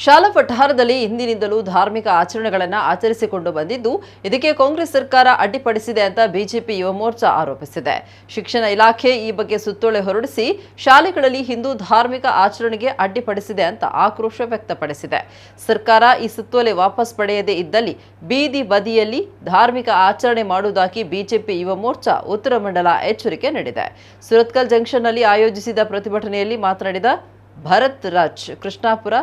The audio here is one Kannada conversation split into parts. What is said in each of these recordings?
ಶಾಲಾ ಪಠಾರದಲ್ಲಿ ಹಿಂದಿನಿಂದಲೂ ಧಾರ್ಮಿಕ ಆಚರಣೆಗಳನ್ನು ಆಚರಿಸಿಕೊಂಡು ಬಂದಿದ್ದು, ಇದಕ್ಕೆ ಕಾಂಗ್ರೆಸ್ ಸರ್ಕಾರ ಅಡ್ಡಿಪಡಿಸಿದೆ ಅಂತ ಬಿಜೆಪಿ ಯುವ ಮೋರ್ಚಾ ಆರೋಪಿಸಿದೆ. ಶಿಕ್ಷಣ ಇಲಾಖೆ ಈ ಬಗ್ಗೆ ಸುತ್ತೋಲೆ ಹೊರಡಿಸಿ, ಶಾಲೆಗಳಲ್ಲಿ ಹಿಂದೂ ಧಾರ್ಮಿಕ ಆಚರಣೆಗೆ ಅಡ್ಡಿಪಡಿಸಿದೆ ಅಂತ ಆಕ್ರೋಶ ವ್ಯಕ್ತಪಡಿಸಿದೆ. ಸರ್ಕಾರ ಈ ಸುತ್ತೋಲೆ ವಾಪಸ್ ಪಡೆಯದೇ ಇದ್ದಲ್ಲಿ, ಬೀದಿ ಬದಿಯಲ್ಲಿ ಧಾರ್ಮಿಕ ಆಚರಣೆ ಮಾಡುವುದಾಗಿ ಬಿಜೆಪಿ ಯುವ ಮೋರ್ಚಾ ಉತ್ತರ ಮಂಡಲ ಎಚ್ಚರಿಕೆ ನೀಡಿದೆ. ಸುರತ್ಕಲ್ ಜಂಕ್ಷನ್ನಲ್ಲಿ ಆಯೋಜಿಸಿದ ಪ್ರತಿಭಟನೆಯಲ್ಲಿ ಮಾತನಾಡಿದ ಭರತ್ ರಾಜ್, ಕೃಷ್ಣಾಪುರ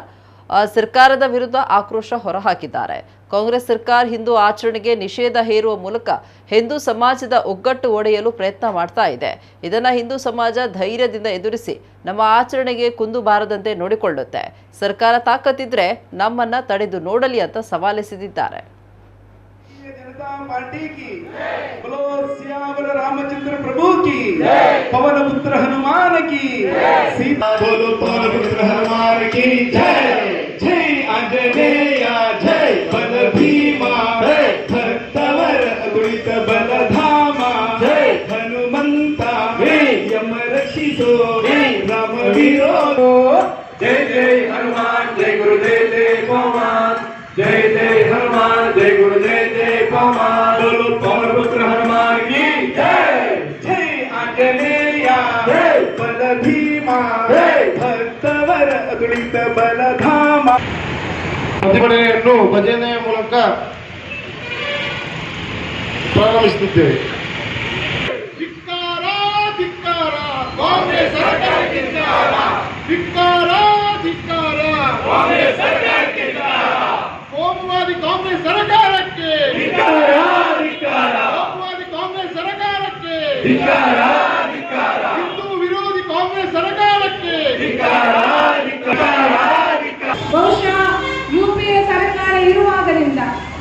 ಸರ್ಕಾರದ ವಿರುದ್ಧ ಆಕ್ರೋಶ ಹೊರಹಾಕಿದ್ದಾರೆ. ಕಾಂಗ್ರೆಸ್ ಸರ್ಕಾರ ಹಿಂದೂ ಆಚರಣೆಗೆ ನಿಷೇಧ ಹೇರುವ ಮೂಲಕ ಹಿಂದೂ ಸಮಾಜದ ಒಗ್ಗಟ್ಟು ಒಡೆಯಲು ಪ್ರಯತ್ನ ಮಾಡ್ತಾ ಇದೆ. ಇದನ್ನು ಹಿಂದೂ ಸಮಾಜ ಧೈರ್ಯದಿಂದ ಎದುರಿಸಿ ನಮ್ಮ ಆಚರಣೆಗೆ ಕುಂದು ಬಾರದಂತೆ ನೋಡಿಕೊಳ್ಳುತ್ತೆ. ಸರ್ಕಾರ ತಾಕತ್ತಿದ್ರೆ ನಮ್ಮನ್ನ ತಡೆದು ನೋಡಲಿ ಅಂತ ಸವಾಲೆಸೆದಿದ್ದಾರೆ ಪವನ ಪುತ್ರ ಹನುಮಾನ आंजनेय जय बल भीमा जय। भक्तवर अगुणित बल जय। हनुमंता यम रक्षितो राम विरोधो। जय जय हनुमान जय गुरु जय जय पवन जय जय हनुमान जय गुरु जय जय पवन बोलो पवन पुत्र हनुमान की जय। जय आंजनेय जय। बल भीमा जय। भक्तवर अगणित बल धामा। ಪ್ರತಿಭಟನೆಯನ್ನು ಭಜನೆಯ ಮೂಲಕ ಪ್ರಾರಂಭಿಸುತ್ತಿದ್ದೇವೆ. ಧಿಕ್ಕಾರ ಧಿಕ್ಕಾರ ಕಾಂಗ್ರೆಸ್ ಸರ್ಕಾರಕ್ಕೆ ಧಿಕ್ಕಾರ ಧಿಕ್ಕಾರ. ಧಿಕ್ಕಾರ ಕಾಂಗ್ರೆಸ್ ಸರ್ಕಾರಕ್ಕೆ ಕೋಮುವಾದಿ ಕಾಂಗ್ರೆಸ್ ಸರ್ಕಾರಕ್ಕೆ. ಕೋಮುವಾದಿ ಕಾಂಗ್ರೆಸ್ ಸರ್ಕಾರಕ್ಕೆ.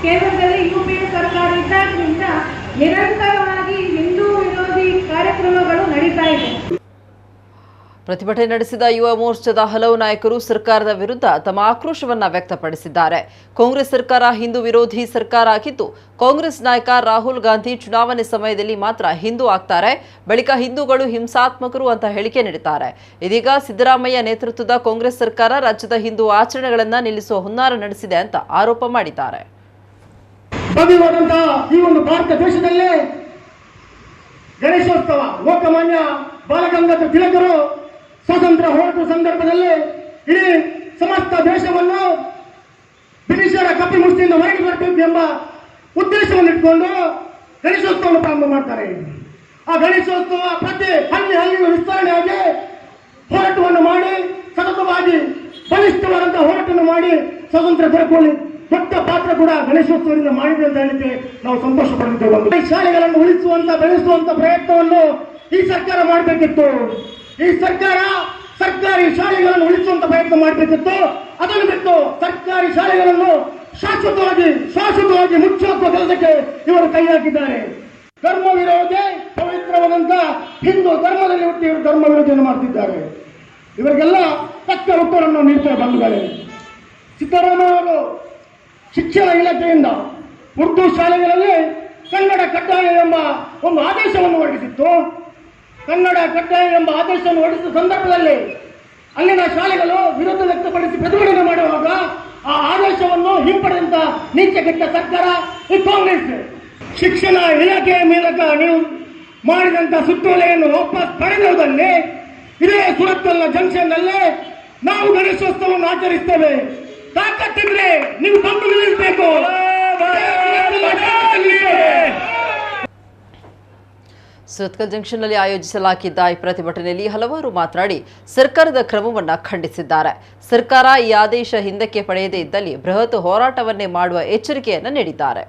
ಇರುವಾಗಲಿಂದ ಪಿ ಎ ಸರ್ಕಾರ ಇದ್ದಾದ್ರಿಂದ ನಿರಂತರವಾಗಿ ಹಿಂದೂ ವಿರೋಧಿ ಕಾರ್ಯಕ್ರಮಗಳು ನಡೀತಾ ಇದೆ. ಪ್ರತಿಭಟನೆ ನಡೆಸಿದ ಯುವ ಮೋರ್ಚಾದ ಹಲವು ನಾಯಕರು ಸರ್ಕಾರದ ವಿರುದ್ಧ ತಮ್ಮ ಆಕ್ರೋಶವನ್ನ ವ್ಯಕ್ತಪಡಿಸಿದ್ದಾರೆ. ಕಾಂಗ್ರೆಸ್ ಸರ್ಕಾರ ಹಿಂದೂ ವಿರೋಧಿ ಸರ್ಕಾರ ಆಗಿದ್ದು, ಕಾಂಗ್ರೆಸ್ ನಾಯಕ ರಾಹುಲ್ ಗಾಂಧಿ ಚುನಾವಣೆ ಸಮಯದಲ್ಲಿ ಮಾತ್ರ ಹಿಂದೂ ಆಗ್ತಾರೆ, ಬಳಿಕ ಹಿಂದೂಗಳು ಹಿಂಸಾತ್ಮಕರು ಅಂತ ಹೇಳಿಕೆ ನೀಡಿದ್ದಾರೆ. ಇದೀಗ ಸಿದ್ದರಾಮಯ್ಯ ನೇತೃತ್ವದ ಕಾಂಗ್ರೆಸ್ ಸರ್ಕಾರ ರಾಜ್ಯದ ಹಿಂದೂ ಆಚರಣೆಗಳನ್ನು ನಿಲ್ಲಿಸುವ ಹುನ್ನಾರ ನಡೆಸಿದೆ ಅಂತ ಆರೋಪ ಮಾಡಿದ್ದಾರೆ. ಭವ್ಯವಾದಂತಹ ಈ ಒಂದು ಭಾರತ ದೇಶದಲ್ಲೇ ಗಣೇಶೋತ್ಸವ, ಲೋಕಮಾನ್ಯ ಬಾಲಗಂಗಾಧರ ತಿಲಕರು ಸ್ವಾತಂತ್ರ್ಯ ಹೋರಾಟದ ಸಂದರ್ಭದಲ್ಲಿ ಇಡೀ ಸಮಸ್ತ ದೇಶವನ್ನು ಬ್ರಿಟಿಷರ ಕಪ್ಪಿ ಮುಷ್ಟಿಯಿಂದ ಹೊರಗೆ ಬರಬೇಕು ಎಂಬ ಉದ್ದೇಶವನ್ನು ಇಟ್ಕೊಂಡು ಗಣೇಶೋತ್ಸವವನ್ನು ಪ್ರಾರಂಭ ಮಾಡ್ತಾರೆ. ಆ ಗಣೇಶೋತ್ಸವ ಪ್ರತಿ ಹಳ್ಳಿ ಹಳ್ಳಿಯೂ ವಿಸ್ತರಣೆಯಾಗಿ ಹೋರಾಟವನ್ನು ಮಾಡಿ ಸತತವಾಗಿ ಬಲಿಷ್ಠವಾದಂತಹ ಹೋರಾಟವನ್ನು ಮಾಡಿ ಸ್ವಾತಂತ್ರ್ಯ ದೊರಕುವಲ್ಲಿ ದೊಡ್ಡ ಪಾತ್ರ ಕೂಡ ಗಣೇಶೋತ್ಸವದಿಂದ ಮಾಡಿದೆ ಅಂತ ಹೇಳಿದ್ರೆ ನಾವು ಸಂತೋಷ ಪಡುತ್ತೇವೆ ಶಾಲೆಗಳನ್ನು ಉಳಿಸುವಂತ, ಬೆಳೆಸುವಂತ ಪ್ರಯತ್ನವನ್ನು ಈ ಸರ್ಕಾರ ಮಾಡಬೇಕಿತ್ತು. ಈ ಸರ್ಕಾರ ಸರ್ಕಾರಿ ಶಾಲೆಗಳನ್ನು ಉಳಿಸುವಂತ ಪ್ರಯತ್ನ ಮಾಡಬೇಕಿತ್ತು. ಅದನ್ನು ಬಿಟ್ಟು ಸರ್ಕಾರಿ ಶಾಲೆಗಳನ್ನು ಶಾಶ್ವತವಾಗಿ ಶಾಶ್ವತವಾಗಿ ಮುಚ್ಚುವ ಕೆಲಸಕ್ಕೆ ಇವರು ಕೈ ಹಾಕಿದ್ದಾರೆ. ಧರ್ಮ ವಿರೋಧಿ ಪವಿತ್ರವಾದಂತ ಹಿಂದೂ ಧರ್ಮದಲ್ಲಿ ಹುಟ್ಟಿ ಇವರು ಧರ್ಮ ವಿರೋಧಿಯನ್ನು ಮಾಡ್ತಿದ್ದಾರೆ. ಇವರಿಗೆಲ್ಲ ತಕ್ಕ ಉತ್ತರವನ್ನು ನೀಡ್ತಾ ಬಂದಿದ್ದಾರೆ ಸಿದ್ದರಾಮಯ್ಯ ಅವರು ಶಿಕ್ಷಣ ಇಲಾಖೆಯಿಂದ ಉರ್ದು ಶಾಲೆಗಳಲ್ಲಿ ಕನ್ನಡ ಕಡ್ಡಾಯ ಎಂಬ ಒಂದು ಆದೇಶವನ್ನು ಹೊರಡಿಸಿತ್ತು. ಕನ್ನಡ ಕಡ್ಡಾಯ ಎಂಬ ಆದೇಶವನ್ನು ಹೊರಡಿಸಿದ ಸಂದರ್ಭದಲ್ಲಿ ಅಲ್ಲಿನ ಶಾಲೆಗಳು ವಿರೋಧ ವ್ಯಕ್ತಪಡಿಸಿ ಪ್ರತಿಭಟನೆ ಮಾಡುವಾಗ ಆ ಆದೇಶವನ್ನು ಹಿಂಪಡೆದಂತ ನೀಚಗೆಟ್ಟ ಸರ್ಕಾರ ಈ ಕಾಂಗ್ರೆಸ್. ಶಿಕ್ಷಣ ಇಲಾಖೆಯ ಮೂಲಕ ನೀವು ಮಾಡಿದಂತ ಸುತ್ತೋಲೆಯನ್ನು ವಾಪಸ್ ಪಡೆದಲ್ಲಿ ಇದೇ ಸುರತ್ತಲ್ಲ ಜಂಕ್ಷನ್ನಲ್ಲಿ ನಾವು ಗಣೇಶೋತ್ಸವವನ್ನು ಆಚರಿಸ್ತೇವೆ. ತಾಕತ್ತಿದ್ರೆ ನೀವು ಬಂದು ನಿಲ್ಲಿಸಬೇಕು ಸುರತ್ಕಲ್ ಜಂಕ್ಷನ್ನಲ್ಲಿ ಆಯೋಜಿಸಲಾಗಿದ್ದ ಈ ಪ್ರತಿಭಟನೆಯಲ್ಲಿ ಹಲವಾರು ಮಾತನಾಡಿ ಸರ್ಕಾರದ ಕ್ರಮವನ್ನು ಖಂಡಿಸಿದ್ದಾರೆ. ಸರ್ಕಾರ ಈ ಆದೇಶ ಹಿಂದಕ್ಕೆ ಪಡೆಯದೇ ಇದ್ದಲ್ಲಿ ಬೃಹತ್ ಹೋರಾಟವನ್ನೇ ಮಾಡುವ ಎಚ್ಚರಿಕೆಯನ್ನು ನೀಡಿದ್ದಾರೆ.